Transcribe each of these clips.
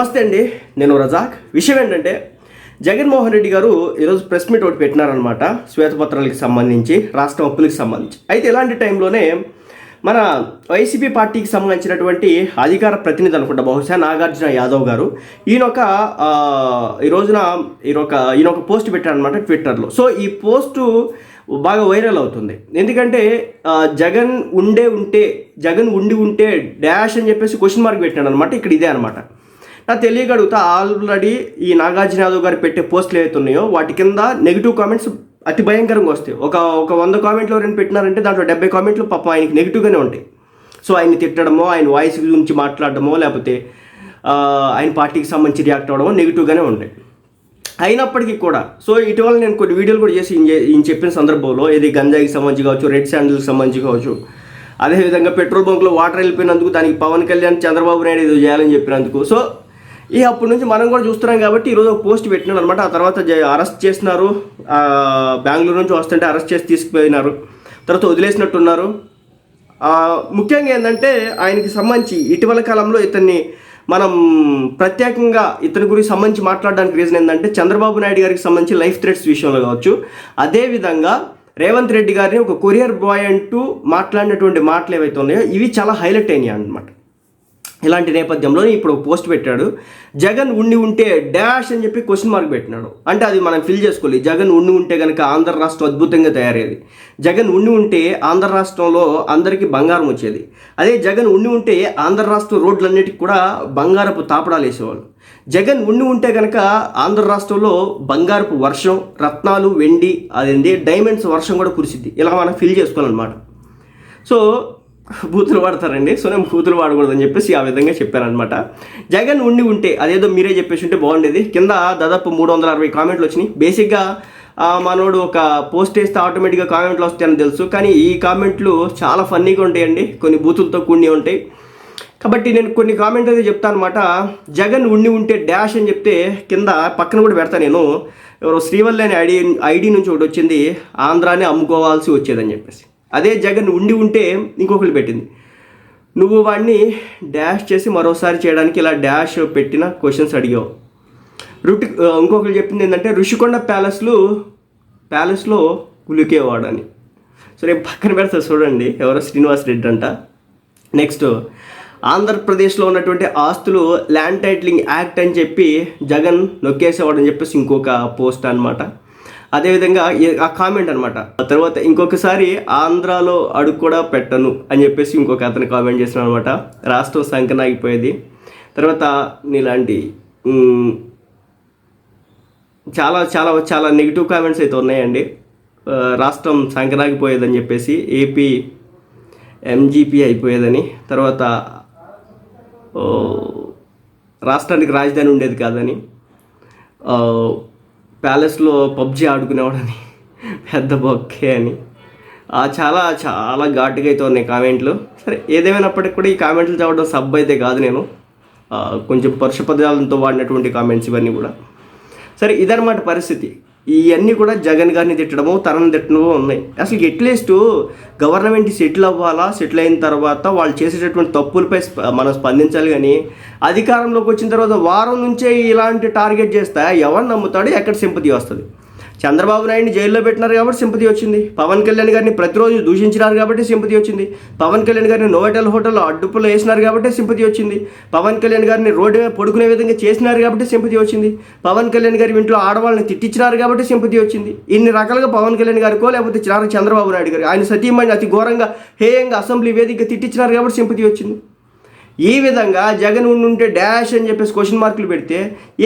నమస్తే అండి నేను రజాక్. విషయం ఏంటంటే జగన్మోహన్ రెడ్డి గారు ఈరోజు ప్రెస్ మీట్ ఒకటి పెట్టినారనమాట శ్వేతపత్రాలకు సంబంధించి రాష్ట్ర అప్పులకు సంబంధించి. అయితే ఇలాంటి టైంలోనే మన వైసీపీ పార్టీకి సంబంధించినటువంటి అధికార ప్రతినిధి అనుకుంటా బహుశా నాగార్జున యాదవ్ గారు ఈయన ఒక ఈ రోజున ఈయన ఈయన ఒక పోస్ట్ పెట్టారనమాట ట్విట్టర్లో. సో ఈ పోస్టు బాగా వైరల్ అవుతుంది. ఎందుకంటే జగన్ ఉండే ఉంటే జగన్ ఉండి ఉంటే డాష్ అని చెప్పేసి క్వశ్చన్ మార్క్ పెట్టాడు అనమాట ఇక్కడ ఇదే అనమాట నాకు తెలియగలుగుతా ఆల్రెడీ ఈ నాగార్జున యాదవ్ గారు పెట్టే పోస్టులు ఏవైతున్నాయో వాటి కింద నెగిటివ్ కామెంట్స్ అతి భయంకరంగా వస్తాయి. ఒక ఒక వంద కామెంట్లు రెండు పెట్టినారంటే దాంట్లో డెబ్బై కామెంట్లు పాపం ఆయనకి నెగిటివ్గానే ఉంటాయి. సో ఆయన్ని తిట్టడమో ఆయన వాయిస్ గురించి మాట్లాడడమో లేకపోతే ఆయన పార్టీకి సంబంధించి రియాక్ట్ అవ్వడమో నెగిటివ్గానే ఉంటాయి. అయినప్పటికీ కూడా సో ఇటీవల నేను కొన్ని వీడియోలు కూడా చేసి ఈయన చెప్పిన సందర్భంలో ఇది గంజాయికి సంబంధించి కావచ్చు రెడ్ శాండల్కి సంబంధించి కావచ్చు అదేవిధంగా పెట్రోల్ బంక్లో వాటర్ వెళ్ళిపోయినందుకు దానికి పవన్ కళ్యాణ్ చంద్రబాబు నాయుడు ఇది చేయాలని చెప్పినందుకు. సో ఈ అప్పటి నుంచి మనం కూడా చూస్తున్నాం కాబట్టి ఈరోజు ఒక పోస్ట్ పెట్టినాడు అనమాట ఆ తర్వాత అరెస్ట్ చేసినారు. బెంగళూరు నుంచి వస్తుంటే అరెస్ట్ చేసి తీసుకుపోయినారు. తర్వాత వదిలేసినట్టున్నారు. ముఖ్యంగా ఏంటంటే ఆయనకి సంబంధించి ఇటీవల కాలంలో ఇతన్ని మనం ప్రత్యేకంగా ఇతని గురించి సంబంధించి మాట్లాడడానికి రీజన్ ఏంటంటే చంద్రబాబు నాయుడు గారికి సంబంధించి లైఫ్ థ్రెట్స్ విషయంలో కావచ్చు. అదేవిధంగా రేవంత్ రెడ్డి గారిని ఒక కొరియర్ బాయ్ అంటూ మాట్లాడినటువంటి మాటలు ఏవైతే ఉన్నాయో ఇవి చాలా హైలైట్ అయినాయి అనమాట ఇలాంటి నేపథ్యంలో ఇప్పుడు పోస్ట్ పెట్టాడు. జగన్ ఉండి ఉంటే డాష్ అని చెప్పి క్వశ్చన్ మార్క్ పెట్టినాడు. అంటే అది మనం ఫిల్ చేసుకోవాలి. జగన్ ఉండి ఉంటే కనుక ఆంధ్ర రాష్ట్రం అద్భుతంగా తయారయ్యేది. జగన్ ఉండి ఉంటే ఆంధ్ర రాష్ట్రంలో అందరికీ బంగారం వచ్చేది. అదే జగన్ ఉండి ఉంటే ఆంధ్ర రాష్ట్రం రోడ్లన్నిటికీ కూడా బంగారపు తాపడాలు వేసేవాళ్ళు. జగన్ ఉండి ఉంటే కనుక ఆంధ్ర రాష్ట్రంలో బంగారపు వర్షం రత్నాలు వెండి అదేంటి డైమండ్స్ వర్షం కూడా కురిసిద్ది. ఇలా మనం ఫిల్ చేసుకోవాలన్నమాట. సో బూతులు వాడతారండి. సో నేను బూతులు వాడకూడదని చెప్పేసి ఆ విధంగా చెప్పారనమాట జగన్ ఉండి ఉంటే అదేదో మీరే చెప్పేసి ఉంటే బాగుండేది. కింద దాదాపు మూడు వందల అరవై కామెంట్లు వచ్చినాయి. బేసిక్గా మనోడు ఒక పోస్ట్ వేస్తే ఆటోమేటిక్గా కామెంట్లు వస్తాయని తెలుసు. కానీ ఈ కామెంట్లు చాలా ఫన్నీగా ఉంటాయండి. కొన్ని బూతులతో కూడి ఉంటాయి. కాబట్టి నేను కొన్ని కామెంట్ అయితే చెప్తాను అనమాట జగన్ ఉండి ఉంటే డాష్ అని చెప్తే కింద పక్కన కూడా పెడతాను నేను. ఎవరో శ్రీవల్లి అనే ఐడి ఐడి నుంచి ఒకటి వచ్చింది. ఆంధ్రానే అమ్ముకోవాల్సి వచ్చేదని చెప్పేసి. అదే జగన్ ఉండి ఉంటే ఇంకొకరు పెట్టింది. నువ్వు వాడిని డాష్ చేసి మరోసారి చేయడానికి ఇలా డాష్ పెట్టిన క్వశ్చన్స్ అడిగావు. రుటి ఇంకొకరు చెప్పింది ఏంటంటే ఋషికొండ ప్యాలెస్లు ప్యాలెస్లో ఉలికేవాడని. సరే సో రేపు పక్కన పెడతా చూడండి ఎవరో శ్రీనివాస్ రెడ్డి అంట. నెక్స్ట్ ఆంధ్రప్రదేశ్లో ఉన్నటువంటి ఆస్తులు ల్యాండ్ టైటిలింగ్ యాక్ట్ అని చెప్పి జగన్ నొక్కేసేవాడు అని చెప్పేసి ఇంకొక పోస్ట్ అనమాట అదేవిధంగా ఆ కామెంట్ అనమాట ఆ తర్వాత ఇంకొకసారి ఆంధ్రాలో అడుగు కూడా పెట్టను అని చెప్పేసి ఇంకొక అతను కామెంట్ చేసిన అనమాట రాష్ట్రం సంకనాగిపోయేది తర్వాత నీలాంటి చాలా చాలా చాలా నెగిటివ్ కామెంట్స్ అయితే ఉన్నాయండి. రాష్ట్రం సంకనాగిపోయేదని చెప్పేసి ఏపీ ఎంజీపీ అయిపోయేదని. తర్వాత రాష్ట్రానికి రాజధాని ఉండేది కాదని. ప్యాలెస్లో పబ్జి ఆడుకునేవాడని. పెద్ద బొక్కే అని. ఆ, చాలా చాలా ఘాటుగా అయితే ఉన్నాయి కామెంట్లు. సరే ఏదేమైనప్పటికీ కూడా ఈ కామెంట్లు చదవడం సబ్ అయితే కాదు నేను. కొంచెం పరుష పదాలతో వాడినటువంటి కామెంట్స్ ఇవన్నీ కూడా. సరే ఇదన్నమాట పరిస్థితి. ఇవన్నీ కూడా జగన్ గారిని తిట్టడము తనని తిట్టడము ఉన్నాయి. అసలు ఎట్లీస్ట్ గవర్నమెంట్ సెటిల్ అవ్వాలా సెటిల్ అయిన తర్వాత వాళ్ళు చేసేటటువంటి తప్పులపై మనం స్పందించాలి కానీ అధికారంలోకి వచ్చిన తర్వాత వారం నుంచే ఇలాంటి టార్గెట్ చేస్తే ఎవరు నమ్ముతాడు ఎక్కడ సింపతి వస్తుంది? చంద్రబాబు నాయుడిని జైల్లో పెట్టినారు కాబట్టి సింపతి వచ్చింది. పవన్ కళ్యాణ్ గారిని ప్రతిరోజు దూషించినారు కాబట్టి సింపతి వచ్చింది. పవన్ కళ్యాణ్ గారిని నోవెటల్ హోటల్లో అడ్డుపులో వేసినారు కాబట్టి సింపతి వచ్చింది. పవన్ కళ్యాణ్ గారిని రోడ్డు మీద పడుకునే విధంగా చేసినారు కాబట్టి సింపతి వచ్చింది. పవన్ కళ్యాణ్ గారి ఇంట్లో ఆడవాళ్ళని తిట్టించినారు కాబట్టి సింపతి వచ్చింది. ఇన్ని రకాలుగా పవన్ కళ్యాణ్ గారికో లేకపోతే నారా చంద్రబాబు నాయుడు గారు ఆయన సతీమణి అతి ఘోరంగా హేయంగా అసెంబ్లీ వేదికగా తిట్టించినారు కాబట్టి సింపతి వచ్చింది. ఈ విధంగా జగన్ ఉండుంటే డాష్ అని చెప్పేసి క్వశ్చన్ మార్కులు పెడితే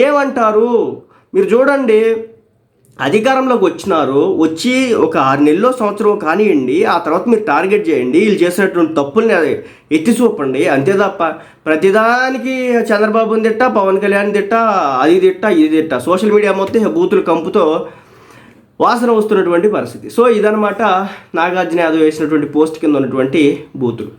ఏమంటారు? మీరు చూడండి. అధికారంలోకి వచ్చినారు వచ్చి ఒక ఆరు నెలలో సంవత్సరం కానివ్వండి ఆ తర్వాత మీరు టార్గెట్ చేయండి వీళ్ళు చేసినటువంటి తప్పుల్ని ఎత్తి చూపండి అంతే తప్ప ప్రతిదానికి చంద్రబాబుని తిట్ట పవన్ కళ్యాణ్ తిట్ట అది తిట్ట ఇది తిట్ట సోషల్ మీడియా మొత్తం బూతులు కంపుతో వాసన వస్తున్నటువంటి పరిస్థితి. సో ఇదనమాట నాగార్జున యాదవ్ వేసినటువంటి పోస్ట్ కింద ఉన్నటువంటి బూతులు.